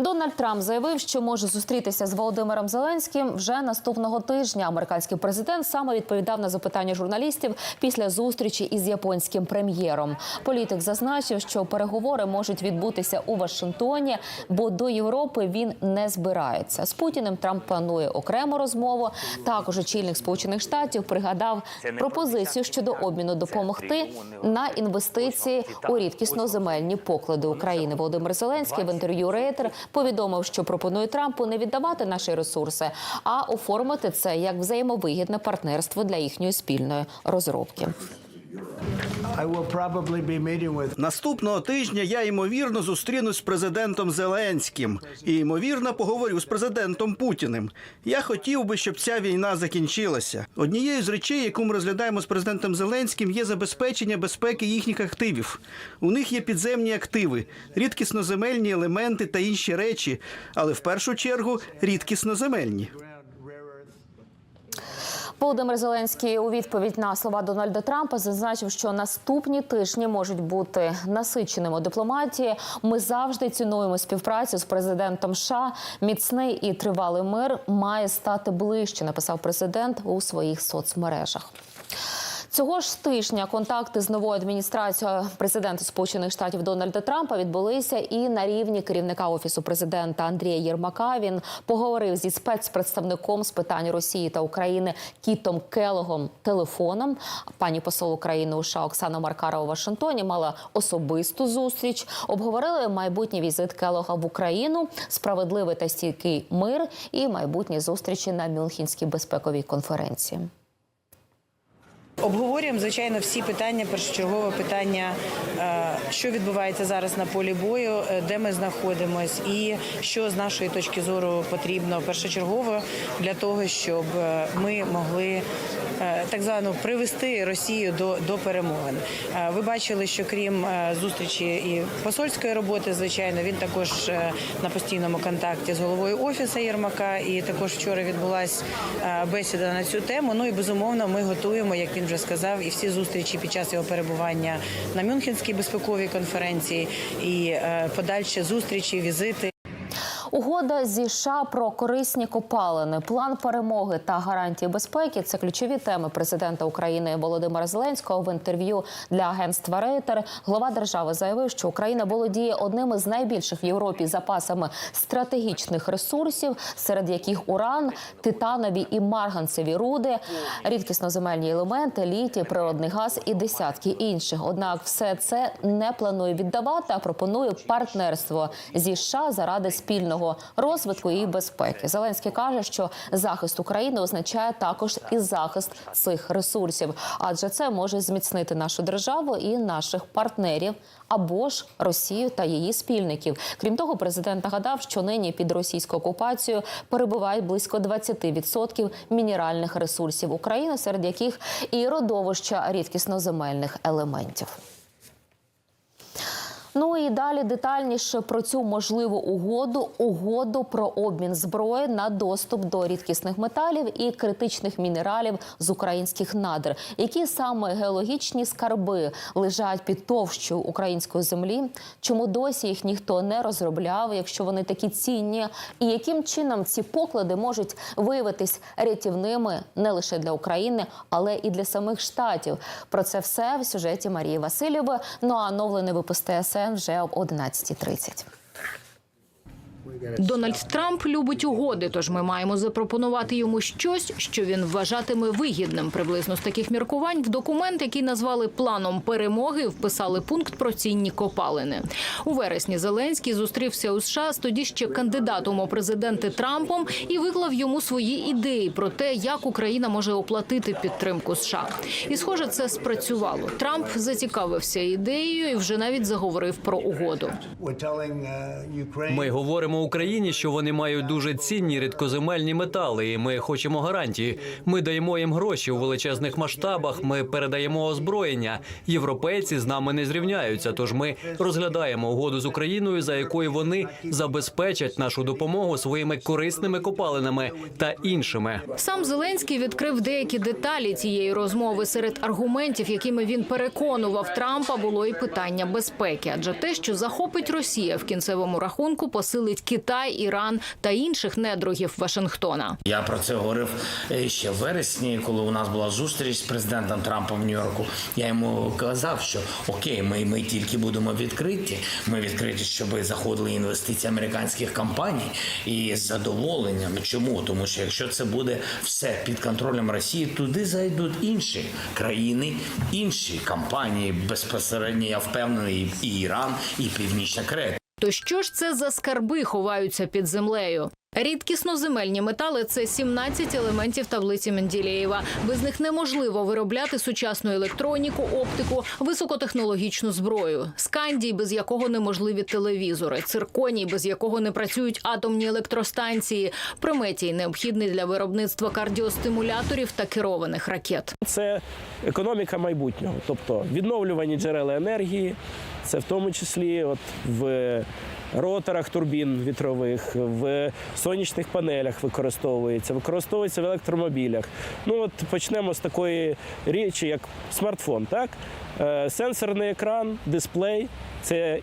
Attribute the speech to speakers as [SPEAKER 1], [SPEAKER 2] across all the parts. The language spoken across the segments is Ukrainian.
[SPEAKER 1] Дональд Трамп заявив, що може зустрітися з Володимиром Зеленським вже наступного тижня. Американський президент саме відповідав на запитання журналістів після зустрічі із японським прем'єром. Політик зазначив, що переговори можуть відбутися у Вашингтоні, бо до Європи він не збирається. З Путіним Трамп планує окрему розмову. Також очільник Сполучених Штатів пригадав пропозицію щодо обміну допомогти на інвестиції у рідкісноземельні поклади України. Володимир Зеленський в інтерв'ю Рейтер повідомив, що пропонує Трампу не віддавати наші ресурси, а оформити це як взаємовигідне партнерство для їхньої спільної розробки.
[SPEAKER 2] Наступного тижня я ймовірно зустрінусь з президентом Зеленським і ймовірно поговорю з президентом Путіним. Я хотів би, щоб ця війна закінчилася. Однією з речей, яку ми розглядаємо з президентом Зеленським, є забезпечення безпеки їхніх активів. У них є підземні активи, рідкісноземельні елементи та інші речі, але в першу чергу рідкісноземельні.
[SPEAKER 1] Володимир Зеленський у відповідь на слова Дональда Трампа зазначив, що наступні тижні можуть бути насиченими дипломатії. Ми завжди цінуємо співпрацю з президентом США. Міцний і тривалий мир має стати ближче. Написав президент у своїх соцмережах. Цього ж тижня контакти з новою адміністрацією президента Сполучених Штатів Дональда Трампа відбулися і на рівні керівника офісу президента Андрія Єрмака. Він поговорив зі спецпредставником з питань Росії та України Кітом Келогом телефоном. Пані посол України у США Оксана Маркарова у Вашингтоні мала особисту зустріч. Обговорили майбутній візит Келога в Україну, справедливий та стійкий мир і майбутні зустрічі на Мюнхенській безпековій конференції.
[SPEAKER 3] Обговорюємо звичайно всі питання. Першочергове питання, е, що відбувається зараз на полі бою, е, де ми знаходимось, і що з нашої точки зору потрібно першочергово для того, щоб е, ми могли так звано привести Росію до, до перемовин. Ви бачили, що крім зустрічі і посольської роботи, звичайно, він також на постійному контакті з головою офісу Єрмака. І також вчора відбулася бесіда на цю тему. Ну і безумовно, ми готуємо, як він вже сказав, і всі зустрічі під час його перебування на Мюнхенській безпековій конференції, і е, подальші зустрічі, візити.
[SPEAKER 1] Угода зі США про корисні копалини, план перемоги та гарантії безпеки це ключові теми президента України Володимира Зеленського. В інтерв'ю для агентства Рейтер глава держави заявив, що Україна володіє одним із найбільших в Європі запасами стратегічних ресурсів, серед яких уран, титанові і марганцеві руди, рідкісноземельні елементи, літій, природний газ і десятки інших. Однак, все це не планує віддавати, а пропонує партнерство зі США заради спільного розвитку і безпеки. Зеленський каже, що захист України означає також і захист цих ресурсів, адже це може зміцнити нашу державу і наших партнерів або ж Росію та її спільників. Крім того, президент нагадав, що нині під російською окупацією перебувають близько 20% мінеральних ресурсів України, серед яких і родовища рідкісноземельних елементів. Ну і далі детальніше про цю можливу угоду угоду про обмін зброї на доступ до рідкісних металів і критичних мінералів з українських надр, які саме геологічні скарби лежать під товщою української землі. Чому досі їх ніхто не розробляв, якщо вони такі цінні, і яким чином ці поклади можуть виявитись рятівними не лише для України, але і для самих штатів. Про це все в сюжеті Марії Васильєви. Ну а оновлений випуск ТСН вже об 11.30.
[SPEAKER 4] Дональд Трамп любить угоди, тож ми маємо запропонувати йому щось, що він вважатиме вигідним. Приблизно з таких міркувань в документ, який назвали планом перемоги, вписали пункт про цінні копалини. У вересні Зеленський зустрівся у США з тоді ще кандидатом у президенти Трампом і виклав йому свої ідеї про те, як Україна може оплатити підтримку США. І, схоже, це спрацювало. Трамп зацікавився ідеєю і вже навіть заговорив про угоду.
[SPEAKER 5] uh,
[SPEAKER 6] Ми говоримо Україні, що вони мають дуже цінні рідкоземельні метали, і ми хочемо гарантії. Ми даємо їм гроші у величезних масштабах. Ми передаємо озброєння. Європейці з нами не зрівняються. Тож ми розглядаємо угоду з Україною, за якою вони забезпечать нашу допомогу своїми корисними копалинами та іншими.
[SPEAKER 4] Сам Зеленський відкрив деякі деталі цієї розмови. Серед аргументів, якими він переконував Трампа, було і питання безпеки. Адже те, що захопить Росія в кінцевому рахунку, посилить цікавить Китай, Іран та інших недругів Вашингтона.
[SPEAKER 7] Я про це говорив е, ще в вересні, коли у нас була зустріч з президентом Трампом в Нью-Йорку. Я йому казав, що окей, ми, ми тільки будемо відкриті. Ми відкриті, щоб заходили інвестиції американських компаній і з задоволенням. Чому? Тому що якщо це буде все під контролем Росії, туди зайдуть інші країни, інші компанії безпосередньо. Я впевнений, і Іран, і Північна Корея.
[SPEAKER 4] То що ж це за скарби ховаються під землею? Рідкісноземельні метали це 17 елементів таблиці Менделєєва. Без них неможливо виробляти сучасну електроніку, оптику, високотехнологічну зброю. Скандій, без якого неможливі телевізори, цирконій, без якого не працюють атомні електростанції, прометій, необхідний для виробництва кардіостимуляторів та керованих ракет.
[SPEAKER 8] Це економіка майбутнього, тобто відновлювані джерела енергії, це в тому числі от в роторах турбін вітрових, в сонячних панелях використовується, використовується в електромобілях. Ну от почнемо з такої речі, як смартфон. Так? Е, Сенсорний екран, дисплей це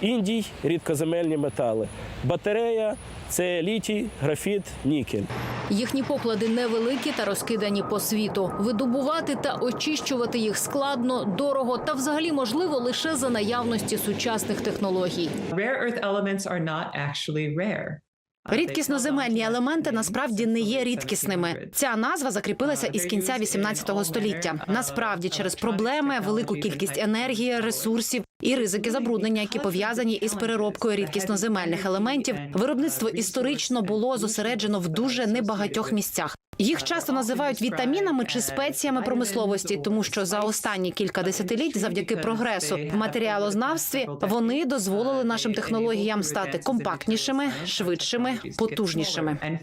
[SPEAKER 8] індій, рідкоземельні метали. Батарея це літій, графіт, нікель.
[SPEAKER 4] Їхні поклади невеликі та розкидані по світу. Видобувати та очищувати їх складно, дорого та взагалі можливо лише за наявності сучасних технологій.
[SPEAKER 9] Rare earth elements are not actually rare.
[SPEAKER 10] Рідкісноземельні елементи насправді не є рідкісними. Ця назва закріпилася із кінця 18 століття. Насправді, через проблеми, велику кількість енергії, ресурсів і ризики забруднення, які пов'язані із переробкою рідкісноземельних елементів, виробництво історично було зосереджено в дуже небагатьох місцях. Їх часто називають вітамінами чи спеціями промисловості, тому що за останні кілька десятиліть, завдяки прогресу в матеріалознавстві, вони дозволили нашим технологіям стати компактнішими, швидшими, потужнішими.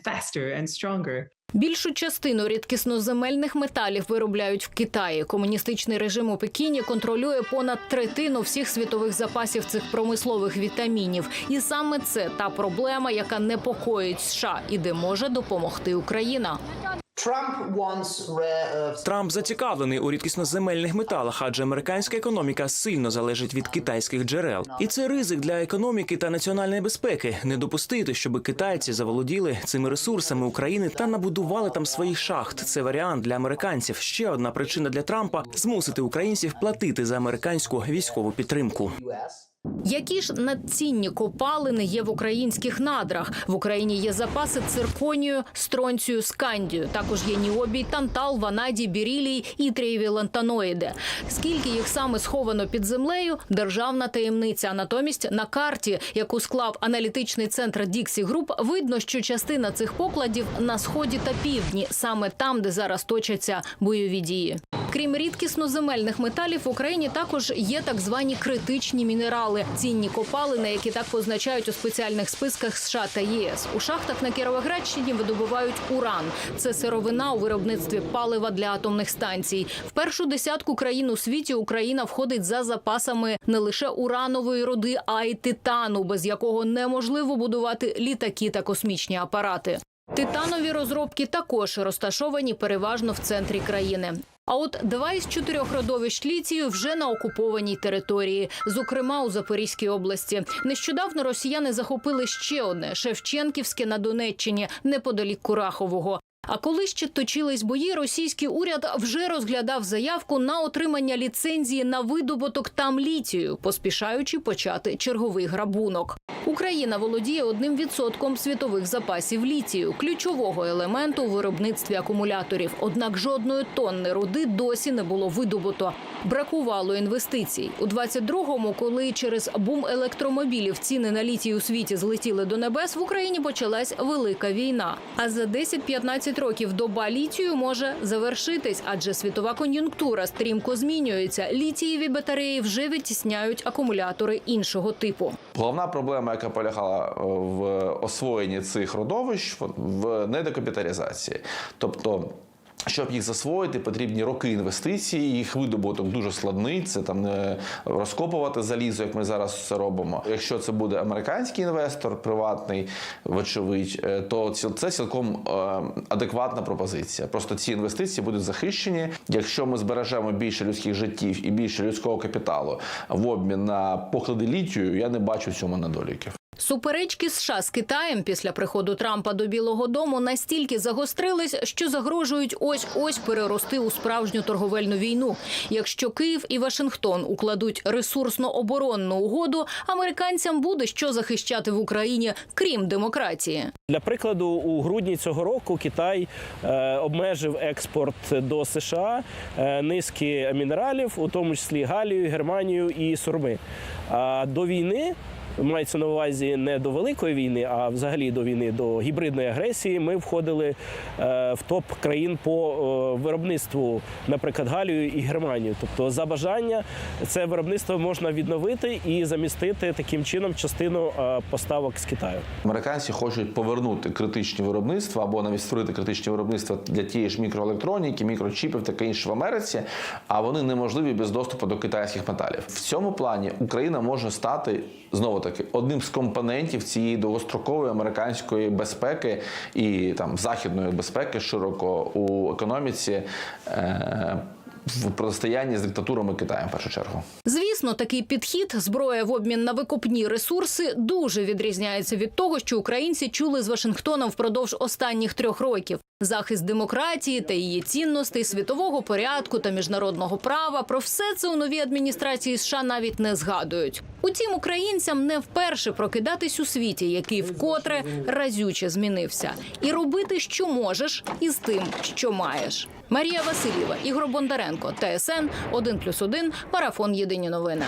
[SPEAKER 4] Більшу частину рідкісноземельних металів виробляють в Китаї. Комуністичний режим у Пекіні контролює понад третину всіх світових запасів цих промислових вітамінів. І саме це та проблема, яка непокоїть США і де може допомогти Україна.
[SPEAKER 11] Трамп зацікавлений у рідкісноземельних металах, адже американська економіка сильно залежить від китайських джерел. І це ризик для економіки та національної безпеки не допустити, щоб китайці заволоділи цими ресурсами України та набудували там своїх шахт. Це варіант для американців. Ще одна причина для Трампа змусити українців платити за американську військову підтримку.
[SPEAKER 4] Які ж надцінні копалини є в українських надрах? В Україні є запаси цирконію, стронцію, скандію. Також є ніобій, тантал, ванадій, бірілій і трієві лантаноїди. Скільки їх саме сховано під землею? Державна таємниця. Натомість на карті, яку склав аналітичний центр Діксі Груп, видно, що частина цих покладів на сході та півдні, саме там, де зараз точаться бойові дії. Крім рідкісноземельних металів, в Україні також є так звані критичні мінерали, цінні копалини, які так позначають у спеціальних списках США та ЄС. У шахтах на Кіровоградщині видобувають уран. Це сировина у виробництві палива для атомних станцій. В першу десятку країн у світі Україна входить за запасами не лише уранової руди, а й титану, без якого неможливо будувати літаки та космічні апарати. Титанові розробки також розташовані переважно в центрі країни. А от два із чотирьох родовищ ліцію вже на окупованій території, зокрема у Запорізькій області. Нещодавно росіяни захопили ще одне Шевченківське на Донеччині, неподалік Курахового. А коли ще точились бої, російський уряд вже розглядав заявку на отримання ліцензії на видобуток там літію, поспішаючи почати черговий грабунок. Україна володіє одним відсотком світових запасів літію, ключового елементу у виробництві акумуляторів. Однак жодної тонни руди досі не було видобуто. Бракувало інвестицій у 22-му, коли через бум електромобілів ціни на літій у світі злетіли до небес. В Україні почалась велика війна. А за 10-15 років доба літію може завершитись, адже світова кон'юнктура стрімко змінюється. Літієві батареї вже витісняють акумулятори іншого типу.
[SPEAKER 12] Головна проблема, яка полягала е, в освоєнні цих родовищ, в недокапіталізації. Тобто. Щоб їх засвоїти, потрібні роки інвестицій. Їх видобуток дуже складний. Це там не розкопувати залізо, як ми зараз це робимо. Якщо це буде американський інвестор, приватний, вочевидь, е, то це цілком е, адекватна пропозиція. Просто ці інвестиції будуть захищені. Якщо ми збережемо більше людських життів і більше людського капіталу в обмін на поклади літію, я не бачу в цьому недоліків.
[SPEAKER 4] Суперечки США з Китаєм після приходу Трампа до Білого Дому настільки загострились, що загрожують ось ось перерости у справжню торговельну війну. Якщо Київ і Вашингтон укладуть ресурсно-оборонну угоду, американцям буде що захищати в Україні, крім демократії.
[SPEAKER 8] Для прикладу, у грудні цього року Китай е, обмежив експорт до США е, низки мінералів, у тому числі Галію, Германію і Сурми. А до війни. Мається на увазі не до великої війни, а взагалі до війни, до гібридної агресії. Ми входили е, в топ країн по е, виробництву, наприклад, Галію і Германію. Тобто, за бажання це виробництво можна відновити і замістити таким чином частину е, поставок з Китаю.
[SPEAKER 12] Американці хочуть повернути критичні виробництва або навіть створити критичні виробництва для тієї ж мікроелектроніки, мікрочіпів таке інше в Америці, а вони неможливі без доступу до китайських металів. В цьому плані Україна може стати знову таки одним з компонентів цієї довгострокової американської безпеки і там західної безпеки широко у економіці. Е- в протистоянні з диктатурами Китаю в першу чергу.
[SPEAKER 4] Звісно, такий підхід зброя в обмін на викопні ресурси дуже відрізняється від того, що українці чули з Вашингтоном впродовж останніх трьох років. Захист демократії та її цінностей, світового порядку та міжнародного права про все це у новій адміністрації США навіть не згадують. Утім, українцям не вперше прокидатись у світі, який вкотре разюче змінився, і робити, що можеш, із тим, що маєш. Марія Васильєва, Ігор Бондаренко, ТСН 1+,1, Марафон Єдині новини. うな